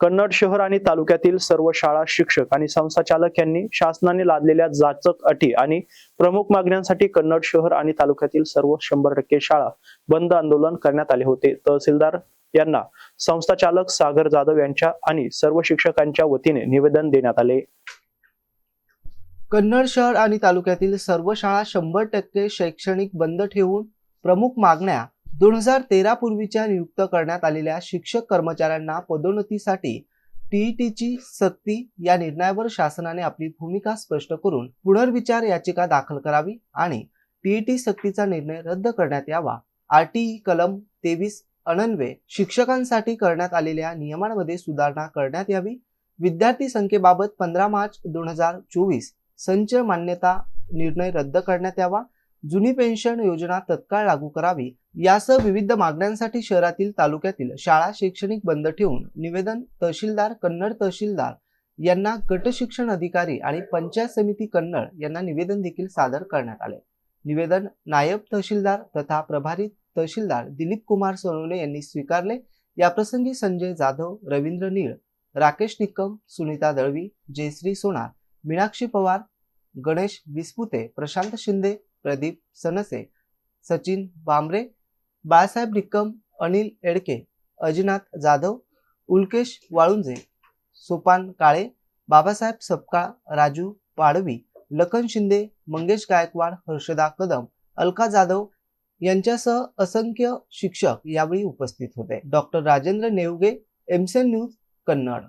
कन्नड शहर आणि तालुक्यातील सर्व शाळा शिक्षक आणि संस्थाचालक यांनी शासनाने लादलेल्या जाचक अटी आणि प्रमुख मागण्यांसाठी कन्नड शहर आणि तालुक्यातील सर्व शंभर टक्के शाळा बंद आंदोलन करण्यात आले होते. तहसीलदार यांना संस्थाचालक सागर जाधव यांच्या आणि सर्व शिक्षकांच्या वतीने निवेदन देण्यात आले. कन्नड शहर आणि तालुक्यातील सर्व शाळा शंभर टक्के शैक्षणिक बंद ठेवून प्रमुख मागण्या दोन हजार तेरा पूर्वीच्या नियुक्त करण्यात आलेल्या शिक्षक कर्मचाऱ्यांना पदोन्नतीसाठी टीईटीची सक्ती या निर्णयावर शासनाने आपली भूमिका स्पष्ट करून पुनर्विचार याचिका दाखल करावी आणि टीईटी सक्तीचा निर्णय रद्द करण्यात यावा. आरटीई कलम तेवीस अनन्वे शिक्षकांसाठी करण्यात आलेल्या नियमांमध्ये सुधारणा करण्यात यावी. विद्यार्थी संख्येबाबत पंधरा मार्च दोन हजार चोवीस संच मान्यता निर्णय रद्द करण्यात यावा. जुनी पेन्शन योजना तत्काळ लागू करावी यासह विविध मागण्यांसाठी शहरातील तालुक्यातील शाळा शैक्षणिक बंद ठेवून निवेदन तहसीलदार कन्नड तहसीलदार यांना गट शिक्षण अधिकारी आणि पंचायत समिती कन्नड यांना निवेदन देखील सादर करण्यात आले. निवेदन नायब तहसीलदार तथा प्रभारी तहसीलदार दिलीप कुमार सोनवणे यांनी स्वीकारले. याप्रसंगी संजय जाधव रवींद्र नीळ राकेश निकम सुनीता दळवी जयश्री सोनार मीनाक्षी पवार गणेश विस्पुते प्रशांत शिंदे प्रदीप सनसे सचिन बांबरे बाळासाहेब निकम अनिल एडके अजिनाथ जाधव उल्केश वाळुंजे सोपान काळे बाबासाहेब सपकाळ राजू पाडवी लखन शिंदे मंगेश गायकवाड हर्षदा कदम अलका जाधव यांच्यासह असंख्य शिक्षक यावेळी उपस्थित होते. डॉक्टर राजेंद्र नेवगे एमसेन न्यूज कन्नड.